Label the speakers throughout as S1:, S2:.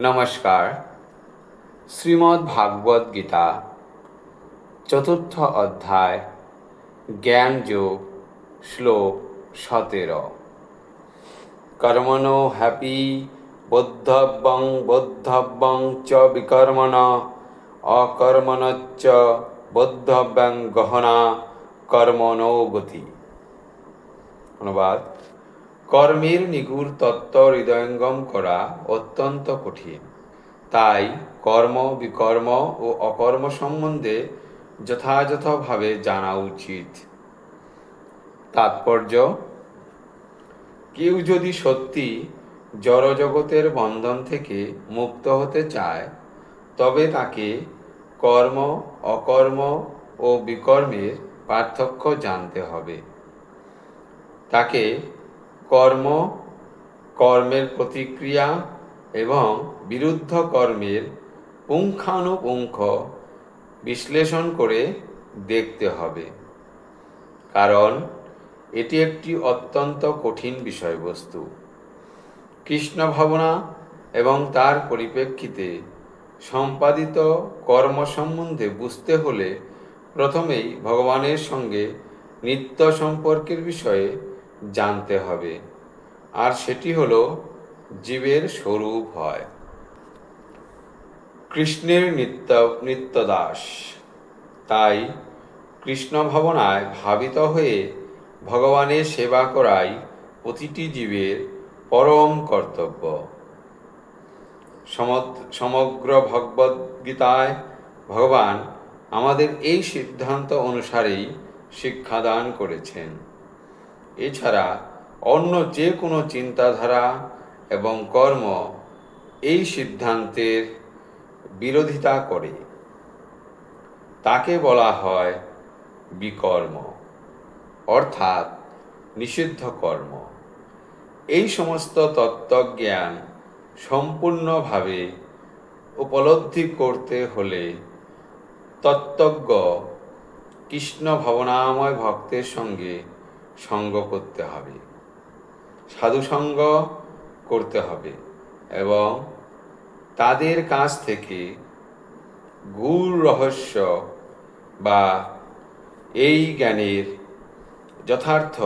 S1: নমস্কার। শ্রীমদ্ ভাগবত গীতা, চতুর্থ অধ্যায় জ্ঞান যোগ শ্লোক সতেরো। কর্মণো হ্যাপি বদ্ধব্যং বদ্ধব্যং চ বিকর্মণ, অকর্মণচ্চ বদ্ধব্যং গহনা কর্মণো গতি। অনুবাদ। কর্মের নিগুড় তত্ত্ব হৃদয়ঙ্গম করা অত্যন্ত কঠিন। তাই কর্ম, বিকর্ম ও অকর্ম সম্বন্ধে যথাযথভাবে জানা উচিত। তাৎপর্য, কেউ যদি সত্যি জড়জগতের বন্ধন থেকে মুক্ত হতে চায়, তবে তাকে কর্ম, অকর্ম ও বিকর্মের পার্থক্য জানতে হবে। তাকে কর্ম, কর্মের প্রতিক্রিয়া এবং বিরুদ্ধ কর্মের পুঙ্খানুপুঙ্খ বিশ্লেষণ করে দেখতে হবে। কারণ এটি একটি অত্যন্ত কঠিন বিষয়বস্তু। কৃষ্ণ ভাবনা এবং তার পরিপ্রেক্ষিতে সম্পাদিত কর্ম সম্বন্ধে বুঝতে হলে প্রথমেই ভগবানের সঙ্গে নিত্য সম্পর্কের বিষয়ে জানতে হবে। আর সেটি হলো, জীবের স্বরূপ হয়। কৃষ্ণের নিত্য, নিত্যদাস। তাই কৃষ্ণ ভাবনায় ভাবিত হয়ে ভগবানের সেবা করাই প্রতিটি জীবের পরম কর্তব্য। সমগ্র ভগবদ গীতায় ভগবান আমাদের এই সিদ্ধান্ত অনুসারেই শিক্ষাদান করেছেন। এছাড়া অন্য যে কোনো চিন্তাধারা এবং কর্ম এই সিদ্ধান্তের বিরোধিতা করে। তাকে বলা হয় বিকর্ম, অর্থাৎ নিষিদ্ধ কর্ম। এই সমস্ত তত্ত্বজ্ঞান সম্পূর্ণভাবে উপলব্ধি করতে হলে তত্ত্বজ্ঞ কৃষ্ণ ভবনাময় ভক্তের সঙ্গে সঙ্গ করতে হবে। সাধুসঙ্গ করতে হবে এবং তাদের কাছ থেকে গূঢ় রহস্য বা এই জ্ঞানের যথার্থ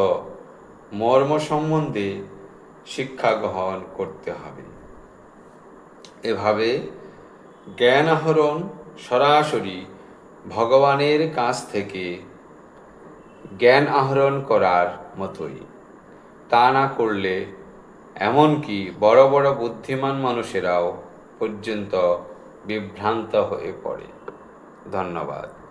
S1: মর্ম সম্বন্ধে শিক্ষা গ্রহণ করতে হবে। এভাবে জ্ঞান আহরণ সরাসরি ভগবানের কাছ থেকে জ্ঞান আহরণ করার মতোই। তা না করলে এমনকি বড় বড় বুদ্ধিমান মানুষেরাও পর্যন্ত বিভ্রান্ত হয়ে পড়ে। ধন্যবাদ।